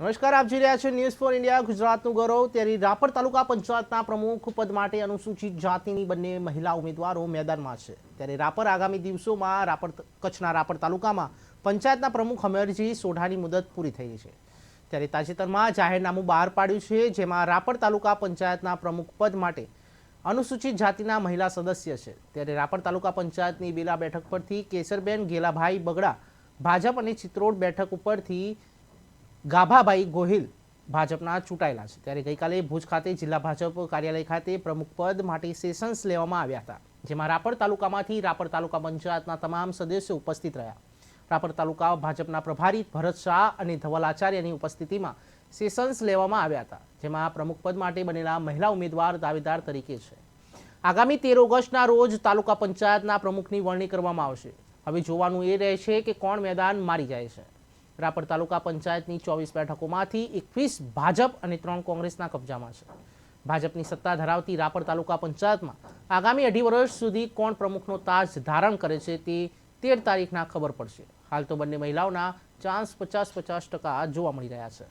નમસ્કાર, આપ જોઈ રહ્યા છો ન્યૂઝ ફોર ઇન્ડિયા ગુજરાતનું ગૌરવ. ત્યારે રાપર તાલુકા પંચાયતના પ્રમુખ પદ માટે અનુસૂચિત જાતિની બંને મહિલા ઉમેદવારો મેદાનમાં છે. ત્યારે રાપર આગામી દિવસોમાં રાપર કચ્છના રાપર તાલુકામાં પંચાયતના પ્રમુખ અમરજી સોઢાની મુદત પૂરી થઈ છે. ત્યારે તાજેતરમાં જાહેરનામું બહાર પાડ્યું છે, જેમાં રાપર તાલુકા પંચાયતના પ્રમુખ પદ માટે અનુસૂચિત જાતિના મહિલા સદસ્ય છે. ત્યારે રાપર તાલુકા પંચાયતની બેલા બેઠક પરથી કેસરબેન ગેલાભાઈ બગડા, ભાજપ અને ચિત્રોડ બેઠક ઉપરથી ગાભાભાઈ ગોહિલ ભાજપના ચૂંટાયેલા છે. ત્યારે ગઈકાલે ભુજ ખાતે જિલ્લા ભાજપ કાર્યાલય ખાતે પ્રમુખ પદ માટે સેશન્સ લેવામાં આવ્યા હતા, જેમાં રાપર તાલુકામાંથી રાપર તાલુકા પંચાયતના તમામ સદસ્યો ઉપસ્થિત રહ્યા. રાપર તાલુકા ભાજપના પ્રભારી ભરત શાહ અને ધવલ આચાર્યની ઉપસ્થિતિમાં સેશન્સ લેવામાં આવ્યા હતા, જેમાં પ્રમુખ પદ માટે બનેલા મહિલા ઉમેદવાર દાવેદાર તરીકે છે. આગામી તેર ઓગસ્ટના રોજ તાલુકા પંચાયતના પ્રમુખની વરણી કરવામાં આવશે. હવે જોવાનું એ રહેશે કે કોણ મેદાન મારી જાય છે. રાપર તાલુકા પંચાયતની ચોવીસ બેઠકોમાંથી એકવીસ ભાજપ અને ત્રણ કોંગ્રેસના કબજામાં છે. ભાજપની સત્તા ધરાવતી રાપર તાલુકા પંચાયતમાં આગામી અઢી વર્ષ સુધી કોણ પ્રમુખનો તાજ ધારણ કરે છે તે તેર તારીખના ખબર પડશે. હાલ તો બંને મહિલાઓના ચાન્સ પચાસ પચાસ ટકા જોવા મળી રહ્યા છે.